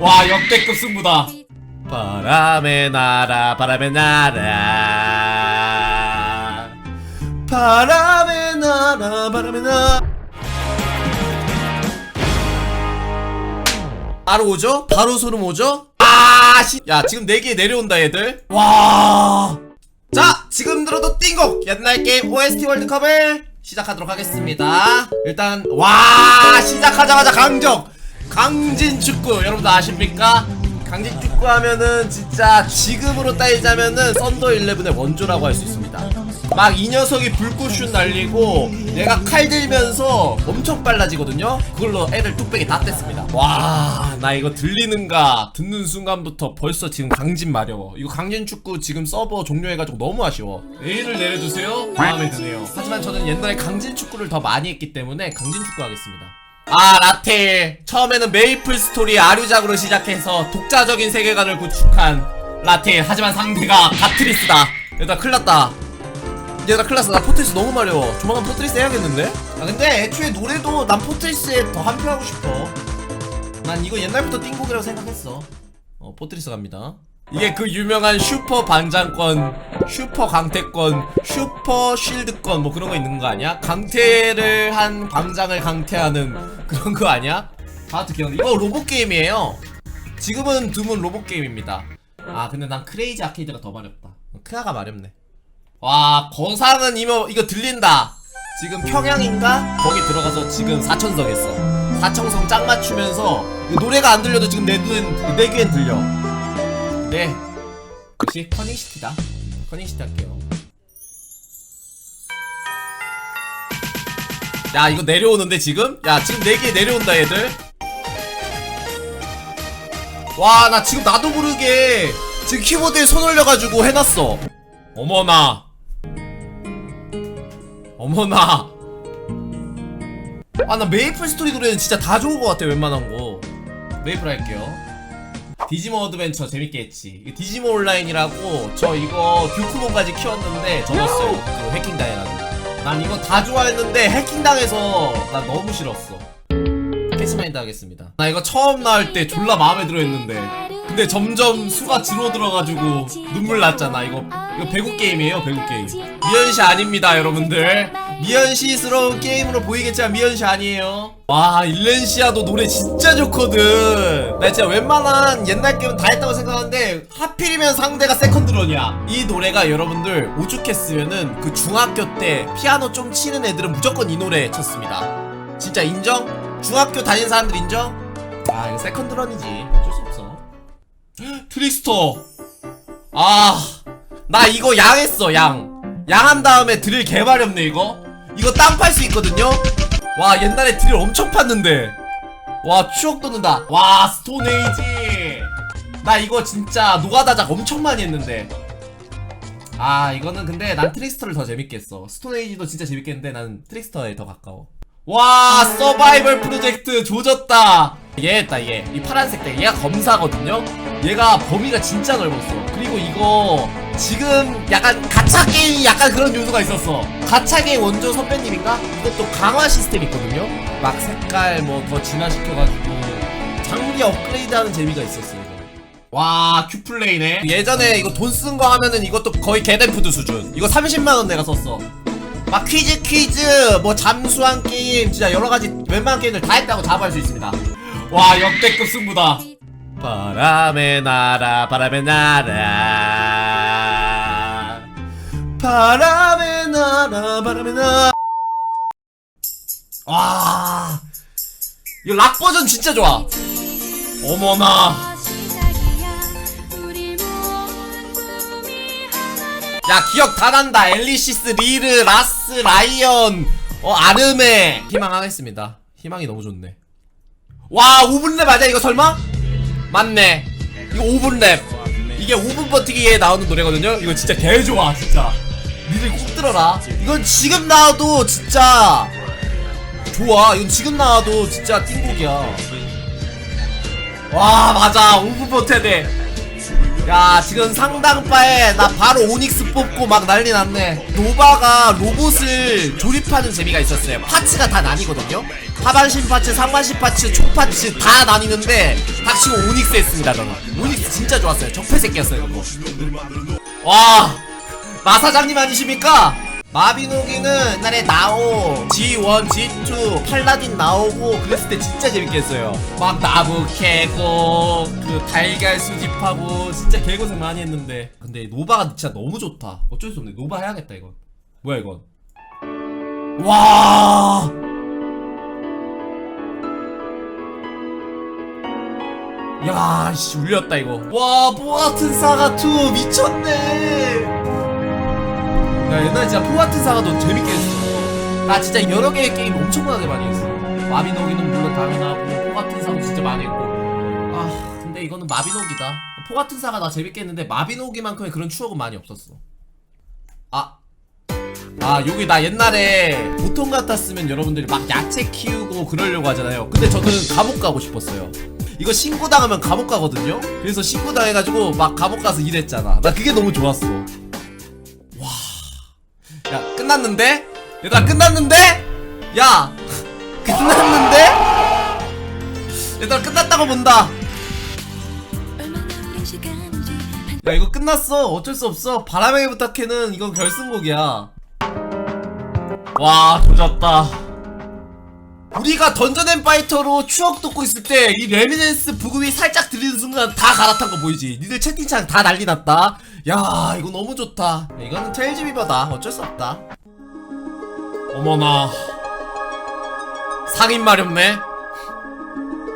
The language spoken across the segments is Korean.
와 역대급 승부다 바람의 나라 바람의 나라 바람의 나라 바람의 나라 바로 오죠? 바로 소름 오죠? 아, 씨. 야, 지금 4개 내려온다, 얘들. 와. 자, 지금 들어도 띵곡! 옛날 게임 OST 월드컵을 시작하도록 하겠습니다. 일단, 와, 시작하자마자 강적! 강진 축구, 여러분들 아십니까? 강진 축구 하면은 진짜 지금으로 따지자면은 썬더 11의 원조라고 할 수 있습니다. 막 이 녀석이 불꽃슛 날리고 얘가 칼 들면서 엄청 빨라지거든요? 그걸로 애들 뚝배기 다 뗐습니다. 와 나 이거 들리는가? 듣는 순간부터 벌써 지금 강진 마려워. 이거 강진 축구 지금 서버 종료해가지고 너무 아쉬워. A를 내려주세요? 마음에 드네요. 하지만 저는 옛날에 강진 축구를 더 많이 했기 때문에 강진 축구 하겠습니다 아 라텔. 처음에는 메이플 스토리 아류작으로 시작해서 독자적인 세계관을 구축한 라텔. 하지만 상대가 가트리스다. 얘들아 큰일났다. 얘들아 클났어. 나 포트리스 너무 마려워. 조만간 포트리스 해야겠는데? 아 근데 애초에 노래도 난 포트리스에 더 한표 하고 싶어. 난 이거 옛날부터 띵곡이라고 생각했어. 어 포트리스 갑니다 이게 그 유명한 슈퍼 반장권 슈퍼 강태권 슈퍼 쉴드권 뭐 그런 거 있는 거 아니야? 강태를 한 광장을 강태하는 그런 거 아니야? 다트 기억 이거 로봇 게임이에요. 지금은 드문 로봇 게임입니다. 아 근데 난 크레이지 아케이드가 더 마렵다. 크아가 마렵네. 와 거상은 이거 이거 들린다. 지금 평양인가? 거기 들어가서 지금 사천성 했어 사천성 짝 맞추면서 노래가 안 들려도 지금 내 눈엔 내 귀엔 들려 네. 역시 커닝시티다. 커닝시티 할게요. 야 이거 내려오는데 지금? 야 지금 내 귀에 내려온다 얘들. 와 나 지금 나도 모르게 지금 키보드에 손 올려가지고 해놨어. 어머나. 어머나. 아 나 메이플 스토리 노래는 진짜 다 좋은 것 같아 웬만한 거. 메이플 할게요 디지몬 어드벤처 재밌게 했지. 디지몬 온라인이라고 저 이거 듀크몬까지 키웠는데 접었어요. 그 해킹 당해가지고 난 이거 다 좋아했는데 해킹 당해서 나 너무 싫었어. 캐치마인드 하겠습니다. 나 이거 처음 나올 때 졸라 마음에 들어 했는데. 근데 점점 수가 줄어들어가지고 눈물 났잖아 이거. 이거 배구 게임이에요 배구 게임. 미연시 아닙니다 여러분들 미연시스러운 게임으로 보이겠지만 미연시 아니에요. 와 일렌시아도 노래 진짜 좋거든. 나 진짜 웬만한 옛날 게임 다 했다고 생각하는데 하필이면 상대가 세컨드런이야. 이 노래가 여러분들 오죽했으면은 그 중학교 때 피아노 좀 치는 애들은 무조건 이 노래 쳤습니다. 진짜 인정? 중학교 다닌 사람들 인정? 아 이거 세컨드런이지. 어쩔 수 없어. 트릭스터. 아 나 이거 양했어 양. 양한 다음에 드릴 개발렵네 이거 이거 땅 팔 수 있거든요? 와 옛날에 드릴 엄청 팠는데. 와 추억 돋는다. 와 스톤에이지. 나 이거 진짜 노가다작 엄청 많이 했는데. 아 이거는 근데 난 트릭스터를 더 재밌게 했어. 스톤에이지도 진짜 재밌게 했는데 난 트릭스터에 더 가까워. 와 서바이벌 프로젝트 조졌다 얘 했다 얘 이 파란색 대 얘가 검사거든요? 얘가 범위가 진짜 넓었어. 그리고 이거 지금 약간 가차 게임 약간 그런 요소가 있었어. 가차 게임 원조 선배님인가? 이것도 강화 시스템 있거든요? 막 색깔 뭐 더 진화시켜가지고 장비 업그레이드하는 재미가 있었어 이거. 와 큐플레이네. 예전에 이거 돈 쓴 거 하면은 이것도 거의 개댄푸드 수준. 이거 30만원 내가 썼어. 막 퀴즈 퀴즈 뭐 잠수한 게임 진짜 여러가지 웬만한 게임들 다 했다고 자부할 수 있습니다 와 역대급 승부다. 바람의 나라 바람의 나라. 바람의 나라 바람의 나라. 와 이거 락 버전 진짜 좋아. 어머나. 야 기억 다 난다. 엘리시스 리르 라스 라이언. 어 아르메. 희망하겠습니다. 희망이 너무 좋네 와 5분 랩 맞아 이거 설마? 맞네. 이거 5분 랩. 이게 5분 버티기에 나오는 노래거든요? 이거 진짜 개 좋아 진짜. 니들 꼭 들어라. 이건 지금 나와도 진짜 좋아. 이건 지금 나와도 진짜 띵곡이야. 와 맞아. 5분 버텨야 돼 야 지금 상당바에 나 바로 오닉스 뽑고 막 난리 났네. 노바가 로봇을 조립하는 재미가 있었어요. 파츠가 다 나뉘거든요. 하반신 파츠 상반신 파츠 총 파츠 다 나뉘는데 닥치고 오닉스 했습니다 저는. 오닉스 진짜 좋았어요. 적폐 새끼였어요 그거. 와 마사장님 아니십니까? 마비노기는 옛날에 나오 G1, G2, 팔라딘 나오고 그랬을 때 진짜 재밌게 했어요. 막 나무 캐고 그 달걀 수집하고 진짜 개고생 많이 했는데. 근데 노바가 진짜 너무 좋다. 어쩔 수 없네. 노바 해야겠다 이건. 뭐야 이건? 와! 야, 씨, 울렸다, 이거. 와, 포같은 사가2 미쳤네. 야, 옛날에 진짜 포같은 사가도 재밌게 했어. 나 진짜 여러 개의 게임 엄청나게 많이 했어. 마비노기는 물론 당연하고, 포 같은 사도 진짜 많이 했고. 아, 근데 이거는 마비노기다. 포 같은 사가 나 재밌게 했는데, 마비노기만큼의 그런 추억은 많이 없었어. 아. 아, 여기 나 옛날에 보통 같았으면 여러분들이 막 야채 키우고 그러려고 하잖아요. 근데 저는 감옥 가고 싶었어요. 이거 신고 당하면 감옥 가거든요. 그래서 신고 당해가지고 막 감옥 가서 일했잖아. 나 그게 너무 좋았어. 끝났는데? 얘들아 끝났는데? 야 끝났는데? 얘들아 끝났다고 본다. 야 이거 끝났어. 어쩔 수 없어. 바람에게 부탁해는 이건 결승곡이야. 와 조졌다. 우리가 던전앤 파이터로 추억 돋고 있을 때 이 레미넨스 부금이 살짝 들리는 순간 다 갈아탄 거 보이지? 니들 채팅창 다 난리 났다. 야 이거 너무 좋다. 야, 이거는 테일즈 비버다. 어쩔 수 없다. 어머나 상인 마렵네.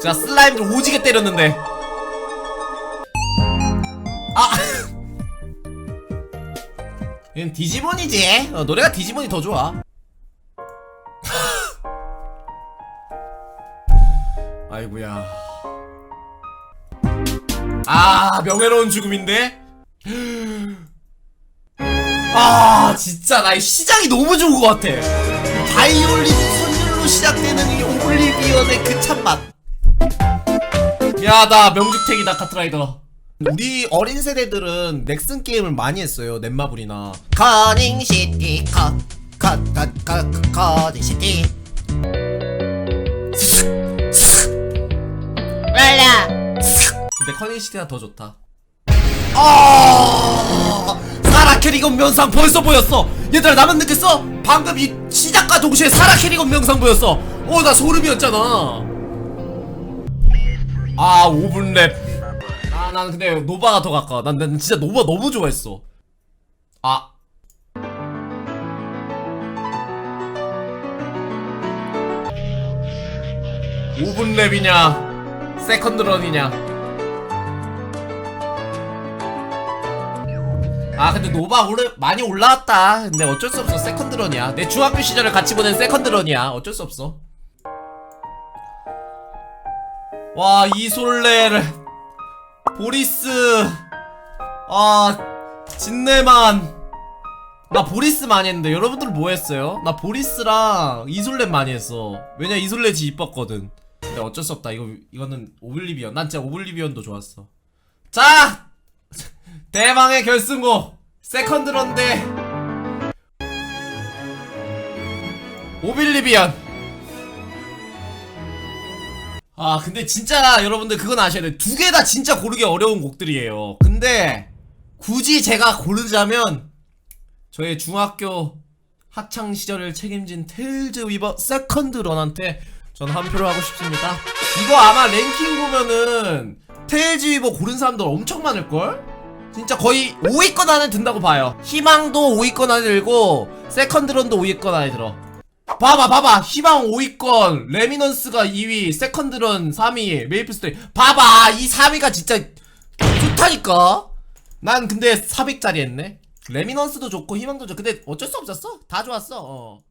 자 슬라임들 오지게 때렸는데. 아. 얘는 디지몬이지. 어, 노래가 디지몬이 더 좋아. 아이고야. 아, 명예로운 죽음인데? 아, 진짜, 나이 시작이 너무 좋은 것 같아. 바이올린 선율로 시작되는 이 오블리비언의 그 참맛. 미안하다, 명죽택이다, 카트라이더. 우리 어린 세대들은 넥슨 게임을 많이 했어요, 넷마블이나. 커닝시티, 컷, 컷, 컷, 컷, 커닝시티. 몰라. 근데 커닝시티가 더 좋다. 아, 캐리건 명상 벌써 보였어. 얘들아 나만 느꼈어? 방금 이 시작과 동시에 사라 캐리건 명상 보였어. 어, 나 소름이었잖아. 아, 5분 랩. 아, 난 근데 노바가 더 가까워. 난, 난 진짜 노바 너무 좋아했어. 아. 오분 랩이냐 세컨드 런이냐 아 근데 노바 오래 많이 올라왔다. 근데 어쩔 수 없어. 세컨드 런이야. 내 중학교 시절을 같이 보낸 세컨드 런이야. 어쩔 수 없어. 와 이솔레를 보리스. 아 진네만. 나 보리스 많이 했는데 여러분들 뭐 했어요? 나 보리스랑 이솔레 많이 했어. 왜냐 이솔레 지 이뻤거든. 근데 어쩔 수 없다. 이거 이거는 오블리비언. 난 진짜 오블리비언도 좋았어. 자 대망의 결승곡 세컨드 런데 오빌리비언. 아 근데 진짜 여러분들 그건 아셔야 돼두 개 다 진짜 고르기 어려운 곡들이에요. 근데 굳이 제가 고르자면 저의 중학교 학창 시절을 책임진 테일즈 위버 세컨드 런한테 전 한 표를 하고 싶습니다. 이거 아마 랭킹 보면은 테일즈 위버 고른 사람들 엄청 많을걸? 진짜 거의 5위권 안에 든다고 봐요. 희망도 5위권 안에 들고 세컨드런도 5위권 안에 들어. 봐봐 봐봐. 희망 5위권. 레미넌스가 2위 세컨드런 3위 메이플스토리 봐봐. 이 3위가 진짜 좋다니까? 난 근데 400짜리 했네. 레미넌스도 좋고 희망도 좋고 근데 어쩔 수 없었어. 다 좋았어. 어.